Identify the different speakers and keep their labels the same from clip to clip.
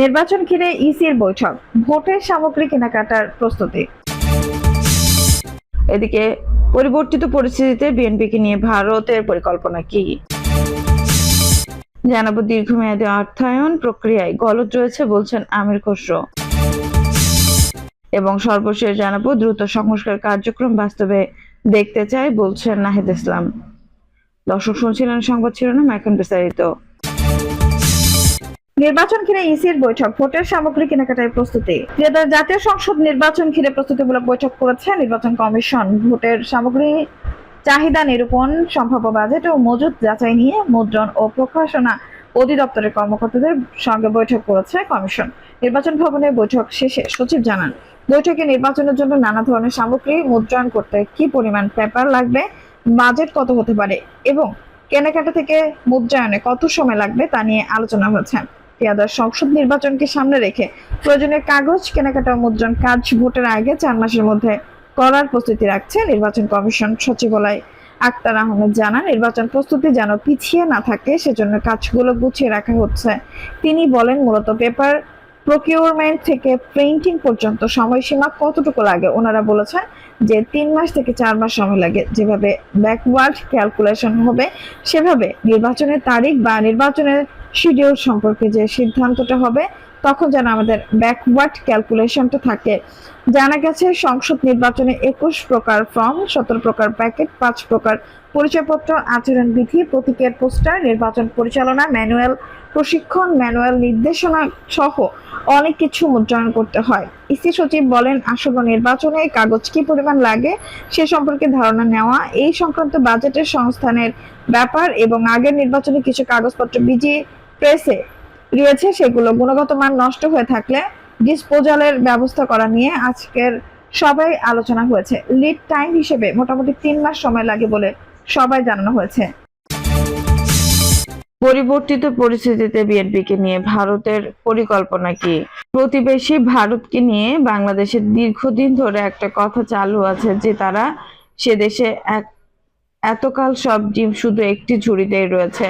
Speaker 1: নির্বাচন ঘিরে ইসির বৈঠক, ভোটের সামগ্রী কেনাকাটার প্রস্তুতি। এদিকে, পরিবর্তিত পরিস্থিতিতে বিএনপিকে নিয়ে ভারতের পরিকল্পনা কি? জানাব দীর্ঘমেয়াদী অর্থায়ন প্রক্রিয়ায় গলদ রয়েছে, বলছেন আমির খসরু। এবং সর্বশেষ জানাব, দ্রুত সংস্কার কার্যক্রম বাস্তবে দেখতে চাই, বলছেন নাহিদ ইসলাম। দর্শক শুনছিলেন সংবাদ শিরোনাম, এখন বিস্তারিত। নির্বাচন ঘিরে ইসির বৈঠক, ভোটের সামগ্রী কেনাকাটায় প্রস্তুতি। জাতীয় সংসদ নির্বাচন ঘিরে প্রস্তুতিমূলক বৈঠক করেছে নির্বাচন কমিশন। ভোটের সামগ্রী চাহিদা নিরূপণ, সম্ভাব্য বাজেট ও মজুদ যাচাই নিয়ে মুদ্রণ ও প্রকাশনা অধিদপ্তরের কর্মকর্তাদের সঙ্গে বৈঠক করেছে কমিশন। নির্বাচন ভবনে বৈঠক শেষে সচিব জানান, বৈঠকে নির্বাচনের জন্য নানা ধরনের সামগ্রী মুদ্রণ করতে কি পরিমাণ পেপার লাগবে, বাজেট কত হতে পারে এবং কেনাকাটা থেকে মুদ্রায়নে কত সময় লাগবে তা নিয়ে আলোচনা হয়েছে। পেয়াদার সংসদ নির্বাচনকে সামনে রেখে প্রয়োজনীয় কাগজ, কেনাকাটা মুদ্রণ কাজ ভোটের আগে চার মাসের মধ্যে করার প্রস্তুতি রাখছে নির্বাচন কমিশন সচিবালয়। আক্তার আহমেদ জানান, নির্বাচন প্রস্তুতি যেন পিছিয়ে না থাকে, সেজন্য কাজগুলো গুছিয়ে রাখা হচ্ছে। তিনি বলেন, মূলত পেপার প্রকিউরমেন্ট থেকে প্রিন্টিং পর্যন্ত সময়সীমা কতটুকু লাগে? ওনারা বলেছেন যে তিন মাস থেকে চার মাস সময় লাগে। যেভাবে ব্যাকওয়ার্ড ক্যালকুলেশন হবে, সেভাবে নির্বাচনের তারিখ বা নির্বাচনের শিডিউল সম্পর্কে যে সিদ্ধান্তটা হবে, তখন যেন আমাদের ব্যাকওয়ার্ড ক্যালকুলেশনটা থাকে। জানা গেছে, সংসদ নির্বাচনে একুশ প্রকার ফর্ম সতেরো প্রকার প্যাকেট পাঁচ প্রকার পরিচয়পত্র, আচরণ বিধি, প্রতীকের পোস্টার নির্বাচন পরিচালনা ম্যানুয়াল প্রশিক্ষণ ম্যানুয়াল নির্দেশনা সহ অনেক কিছু মুদ্রণ করতে হয়। ইসি সচিব বলেন, আসন্ন নির্বাচনে কাগজ কি পরিমাণ লাগে সে সম্পর্কে ধারণা নেওয়া, এই সংক্রান্ত বাজেটের সংস্থানের ব্যাপার এবং আগের নির্বাচনে কিছু কাগজপত্র, বিজি প্রেসে রয়েছে সেগুলো। গুণগত মান নষ্ট হয়ে থাকলে ডিসপোজালের ব্যবস্থা করা নিয়ে আজকের সবাই আলোচনা হয়েছে। লিড টাইম হিসেবে মোটামুটি তিন মাস সময় লাগে বলে সবাই জানানো হয়েছে। পরিবর্তিত পরিস্থিতিতে বিএনপিকে নিয়ে ভারতের পরিকল্পনা কি? প্রতিবেশী ভারতকে নিয়ে বাংলাদেশের দীর্ঘদিন ধরে একটা কথা চালু আছে যে তারা সে দেশে এক এতকাল সব ডিম শুধু একটি ঝুড়িতেই রয়েছে।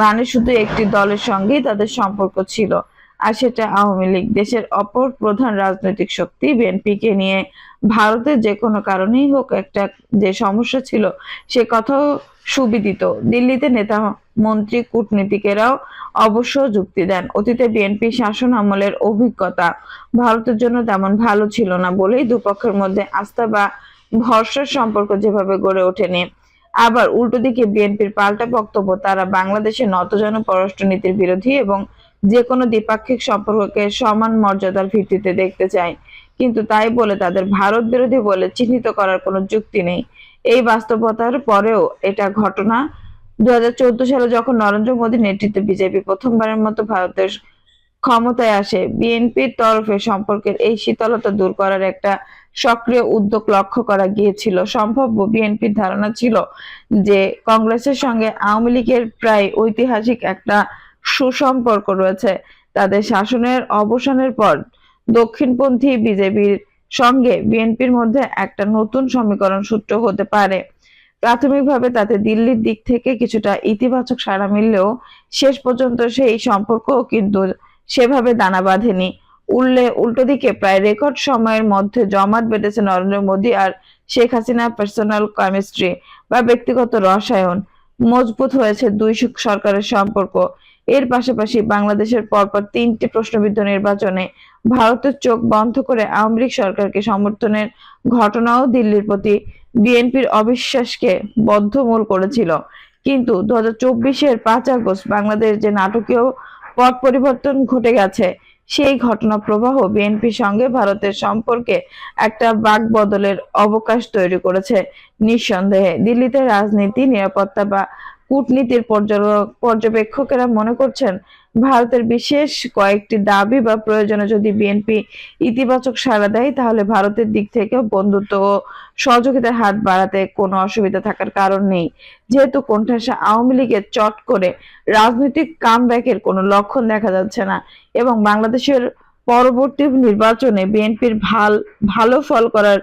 Speaker 1: মানে শুধু একটি দলের সঙ্গেই তাদের সম্পর্ক ছিল। আর সেটা আওয়ামী লীগ, দেশের অপর প্রধান রাজনৈতিক শক্তি বিএনপিকে নিয়ে। ভারতের যে কোনো কারণেই হোক একটা যে সমস্যা ছিল, সে কথাও সুবিদিত। দিল্লিতে নেতা মন্ত্রী কূটনীতিকেরাও অবশ্য যুক্তি দেন। অতীতে বিএনপি শাসন আমলের অভিজ্ঞতা ভারতের জন্য তেমন ভালো ছিল না বলেই দুপক্ষের মধ্যে আস্থা বা ভরসার সম্পর্ক যেভাবে গড়ে ওঠেনি। আবার উল্টো দিকে বিএনপির পাল্টা বক্তব্য, তারা বাংলাদেশে নতজন পররাষ্ট্রনীতির বিরোধী এবং যে কোনো দ্বিপাক্ষিক সম্পর্ককে সমান মর্যাদার ভিত্তিতে দেখতে চায়। কিন্তু তাই বলে তাদের ভারত বিরোধী বলে চিহ্নিত করার কোনো যুক্তি নেই। এই বাস্তবতার পরেও এটা ঘটনা। দু হাজার চোদ্দ সালে যখন নরেন্দ্র মোদীর নেতৃত্বে বিজেপি প্রথমবারের মতো ভারতের ক্ষমতায় আসে, বিএনপির তরফে সম্পর্কের এই শীতলতা দূর করার একটা সক্রিয় উদ্যোগ লক্ষ্য করা গিয়েছিল। সম্ভাব্য বিএনপির ধারণা ছিল যে কংগ্রেসের সঙ্গে আওয়ামী লীগের প্রায় ঐতিহাসিক একটা সুসম্পর্ক রয়েছে। তাদের শাসনের অবসানের পর দক্ষিণপন্থী বিজেপির সঙ্গে বিএনপির মধ্যে একটা নতুন সমীকরণ সূত্র হতে পারে। প্রাথমিকভাবে তাতে দিল্লির দিক থেকে কিছুটা ইতিবাচক সাড়া মিললেও শেষ পর্যন্ত সেই সম্পর্ক কিন্তু সেভাবে দানা বাঁধেনি। উল্লে, উল্টো দিকে প্রায় রেকর্ড সময়ের মধ্যে জমাট বেঁধেছে নরেন্দ্র মোদী আর শেখ হাসিনা পার্সোনাল কেমিস্ট্রি বা ব্যক্তিগত রসায়ন। মজবুত হয়েছে দুই সরকারের সম্পর্ক। এর পাশাপাশি বাংলাদেশের পরপর তিনটি প্রশ্নবিদ্ধ নির্বাচনে ভারতের চোখ বন্ধ করে আওয়ামী লীগ সরকারকে সমর্থনের ঘটনাও দিল্লির প্রতি বিএনপির অবিশ্বাসকে বদ্ধমূল করেছিল। কিন্তু দু হাজার চব্বিশের পাঁচ আগস্ট বাংলাদেশ যে নাটকীয় পথ পরিবর্তন ঘটে গেছে সেই ঘটনা প্রবাহ বিএনপির সঙ্গে ভারতের সম্পর্কে একটা বাক বদলের অবকাশ তৈরি করেছে। নিঃসন্দেহে দিল্লিতে রাজনীতি, নিরাপত্তা বা কূটনীতির পর্যবেক্ষক- পর্যবেক্ষকেরা মনে করছেন, ভারতের বিশেষ কয়েকটি দাবি বা প্রয়োজনে যদি বিএনপি ইতিবাচক সাড়া দেয়, তাহলে ভারতের দিক থেকে বন্ধুত্ব ও সহযোগিতার হাত বাড়াতে কোনো অসুবিধা থাকার কারণ নেই। যেহেতু কোণঠাসা আওয়ামী লীগের চট করে রাজনৈতিক কামব্যাকের কোনো লক্ষণ দেখা যাচ্ছে না এবং বাংলাদেশের পরবর্তী নির্বাচনে বিএনপির ভালো, ভালো ফল করার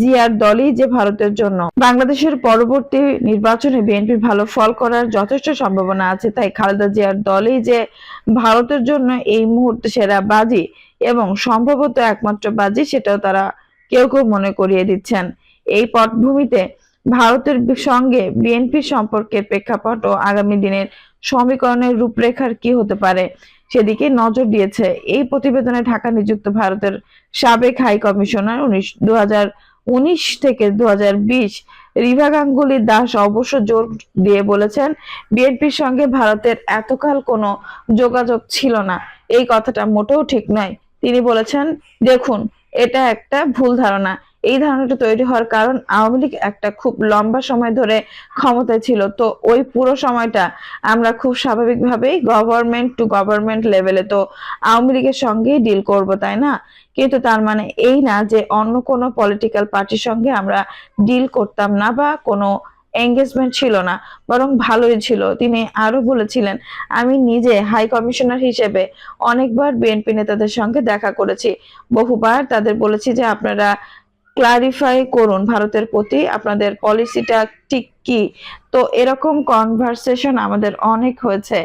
Speaker 1: জিয়ার দলই যে ভারতের জন্য। বাংলাদেশের পরবর্তী নির্বাচনে বিএনপির ভালো ফল করার যথেষ্ট সম্ভাবনা আছে, তাই খালেদা জিয়ার দলই যে ভারতের জন্য এই মুহূর্তে সেরা বাজি এবং সম্ভবত একমাত্র বাজি সেটাও তারা কেউ কেউ মনে করিয়ে দিচ্ছেন। এই পটভূমিতে ভারতের সঙ্গে বিএনপির সম্পর্কের প্রেক্ষাপট ও আগামী দিনের সমীকরণের রূপরেখার কি হতে পারে? সেদিকে নজর দিয়েছে। এই প্রতিবেদনে ঢাকা নিযুক্ত ভারতের সাবেক হাই কমিশনার উনিশ দু উনিশ থেকে দু হাজার বিশ রিভা গাঙ্গুলি দাস অবশ্য জোর দিয়ে বলেছেন, বিএনপির সঙ্গে ভারতের এতকাল কোনো যোগাযোগ ছিল না। এই কথাটা মোটেও ঠিক নয়। তিনি বলেছেন, দেখুন, এটা একটা ভুল ধারণা। এই ধারণাটা তৈরি হওয়ার কারণ আওয়ামী লীগ একটা খুব লম্বা সময় ধরে ক্ষমতায় ছিল। তো ওই পুরো সময়টা আমরা খুব স্বাভাবিকভাবেই গভর্নমেন্ট টু গভর্নমেন্ট লেভেলে তো আওয়ামী লীগের সঙ্গেই ডিল করব, তাই না? কিন্তু তার মানে এই না যে অন্য কোনো পলিটিক্যাল পার্টির সঙ্গে আমরা ডিল করতাম না বা কোনো এঙ্গেজমেন্ট ছিল না, বরং ভালোই ছিল। তিনি আরও বলেছিলেন, আমি নিজে হাই কমিশনার হিসেবে অনেকবার বিএনপি নেতাদের সঙ্গে দেখা করেছি। বহুবার তাদের বলেছি যে আপনারা ক্লারিফাই করুন ভারতের প্রতি আপনাদের পলিসিটা ঠিক কি? তো এরকম কনভারসেশন আমাদের অনেক হয়েছে।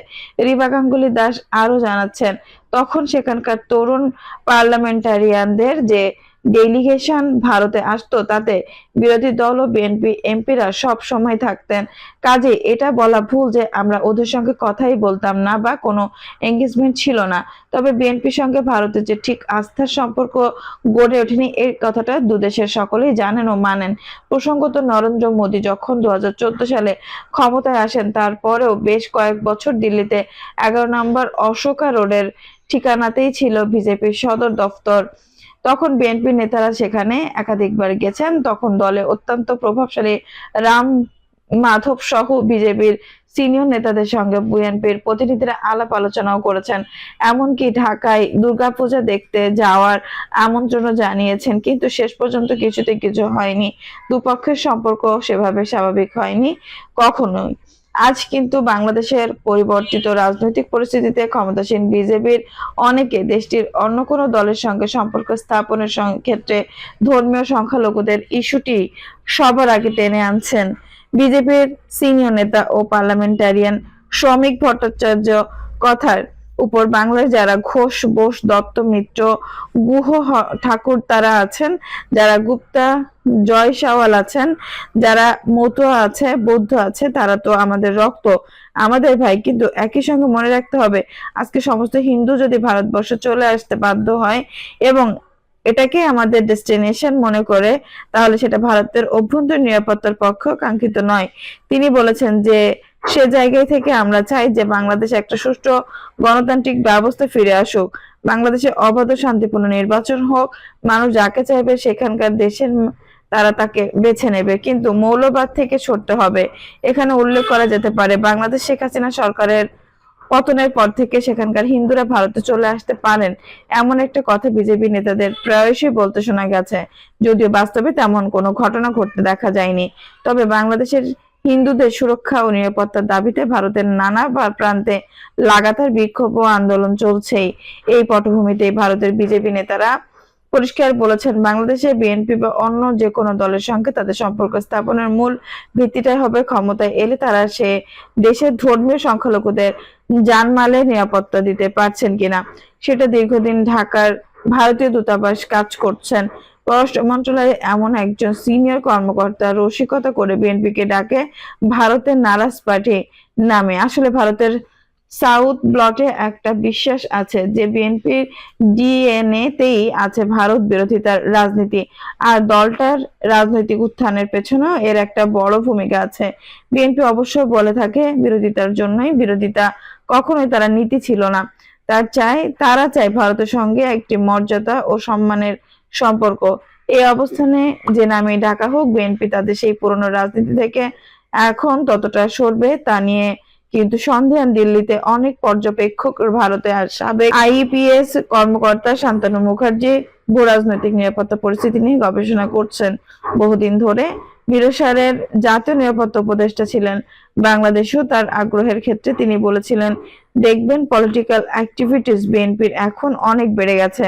Speaker 1: রিবা গাঙ্গুলি দাস আরও জানাচ্ছেন, তখন সেখানকার তরুণ পার্লামেন্টারিয়ানদের যে ডেলিগেশন ভারতে আসতো, তাতে বিরোধী দল ও বিএনপি, এমপিরা সব সময় থাকতেন। কাজে এটা বলা ভুল যে আমরা ওদের সঙ্গে কথাই বলতাম না বা কোনো এঙ্গেজমেন্ট ছিল না। তবে বিএনপির সঙ্গে ভারতের যে ঠিক আস্থার সম্পর্ক গড়ে ওঠেনি, এই কথাটা দুদেশের সকলেই জানেন ও মানেন। প্রসঙ্গত নরেন্দ্র মোদী যখন দু হাজার চোদ্দ সালে ক্ষমতায় আসেন, তারপরেও বেশ কয়েক বছর দিল্লিতে এগারো নম্বর অশোকা রোডের ঠিকানাতেই ছিল বিজেপির সদর দফতর। তখন বিএনপি নেতারা সেখানে একাধিকবার গেছেন। তখন দলে অত্যন্ত প্রভাবশালী রাম মাধব সহ বিজেপির সিনিয়র নেতাদের সঙ্গে বিএনপির প্রতিনিধিরা আলাপ আলোচনাও করেছেন। এমনকি ঢাকায় দুর্গাপূজা দেখতে যাওয়ার আমন্ত্রণও জানিয়েছেন, কিন্তু শেষ পর্যন্ত কিছুতে কিছু হয়নি। দুপক্ষের সম্পর্ক সেভাবে স্বাভাবিক হয়নি, কখনোই। আজ কিন্তু বাংলাদেশের পরিবর্তিত রাজনৈতিক পরিস্থিতিতে ক্ষমতাসীন বিজেপির অনেকে দেশটির অন্য কোনো দলের সঙ্গে সম্পর্ক স্থাপনের ক্ষেত্রে ধর্মীয় সংখ্যালঘুদের ইস্যুটি সবার আগে টেনে আনছেন বিজেপির সিনিয়র নেতা ও পার্লামেন্টারিয়ান শ্রমিক ভট্টাচার্য কথার উপর বাংলায় যারা ঘোষ, বোস, দত্ত, মিত্র, গুহ ঠাকুর তারা আছেন, যারা গুপ্তা, জয় সাওয়াল আছেন, যারা মতুয়া আছে, বৌদ্ধ আছে, তারা তো আমাদের রক্ত, আমাদের ভাই, কিন্তু একই সঙ্গে মনে রাখতে হবে, আজকে সমস্ত হিন্দু যদি ভারতবর্ষে চলে আসতে বাধ্য হয় এবং এটাকে আমাদের ডেস্টিনেশন মনে করে, তাহলে সেটা ভারতের অভ্যন্তরীণ নিরাপত্তার পক্ষ কাঙ্ক্ষিত নয়। তিনি বলেছেন যে সে জায়গায় থেকে আমরা চাই যে বাংলাদেশে একটা সুষ্ঠু গণতান্ত্রিক ব্যবস্থা ফিরে আসুক। বাংলাদেশে অবাধ শান্তিপূর্ণ নির্বাচন হোক, মানুষ যাকে চাইবে সেখানকার দেশের তারা তাকে বেছে নেবে। কিন্তু মৌলবাদ থেকে সরতে হবে। এখানে উল্লেখ করা যেতে পারে, বাংলাদেশ শেখ হাসিনা সরকারের পতনের পর থেকে সেখানকার হিন্দুরা ভারতে চলে আসতে পারেন। এমন একটা কথা বিজেপি নেতাদের প্রায়শই বলতে শোনা গেছে। যদিও বাস্তবে তেমন কোনো ঘটনা ঘটতে দেখা যায়নি। তবে বাংলাদেশের হিন্দুদের সুরক্ষা ও নিরাপত্তার দাবিতে ভারতের নানা প্রান্তে লাগাতার বিক্ষোভ ও আন্দোলন চলছেই। এই পটভূমিতে ভারতের বিজেপি নেতারা পরিষ্কার বলেছেন, বাংলাদেশে বিএনপি বা অন্য যে কোনো দলের সঙ্গে তাদের সম্পর্ক স্থাপনের মূল ভিত্তিটাই হবে ক্ষমতায় এলে তারা সে দেশের ধর্মীয় সংখ্যালঘুদের জানমালে নিরাপত্তা দিতে পারছেন কিনা, সেটা দীর্ঘদিন ঢাকার ভারতীয় দূতাবাস কাজ করছেন। পররাষ্ট্র মন্ত্রণালয়ে এমন একজন সিনিয়র কর্মকর্তা রসিকতা করে বিএনপিকে ডাকে, ভারতের নারাজ পার্টি নামে। আসলে ভারতের সাউথ ব্লটে একটা বিশ্বাস আছে যে বিএনপির ডিএনএ তেই আছে ভারত বিরোধিতার রাজনীতি। আর দলটার রাজনৈতিক উত্থানের পেছনেও এর একটা বড় ভূমিকা আছে। বিএনপি অবশ্য বলে থাকে, বিরোধিতার জন্যই বিরোধিতা কখনোই তারা নীতি ছিল না। তার চাই তারা চায় ভারতের সঙ্গে একটি মর্যাদা ও সম্মানের সম্পর্ক। এই অবস্থানে যে নামে ডাকা হোক বিএনপি তাদের সেই পুরনো রাজনীতি থেকে এখন ততটা সরবে তা নিয়ে কিন্তু সন্দেহান দিল্লিতে অনেক পর্যবেক্ষক ভারতে সাবেক আইপিএস কর্মকর্তা শান্তনু মুখার্জি ভূ রাজনৈতিক নিরাপত্তা পরিস্থিতি নিয়ে গবেষণা করছেন। বহুদিন ধরে বিরসারের জাতীয় নিরাপত্তা উপদেষ্টা ছিলেন বাংলাদেশেও তার আগ্রহের ক্ষেত্রে তিনি বলেছিলেন, দেখবেন পলিটিক্যাল অ্যাক্টিভিটিস বিএনপির এখন অনেক বেড়ে গেছে।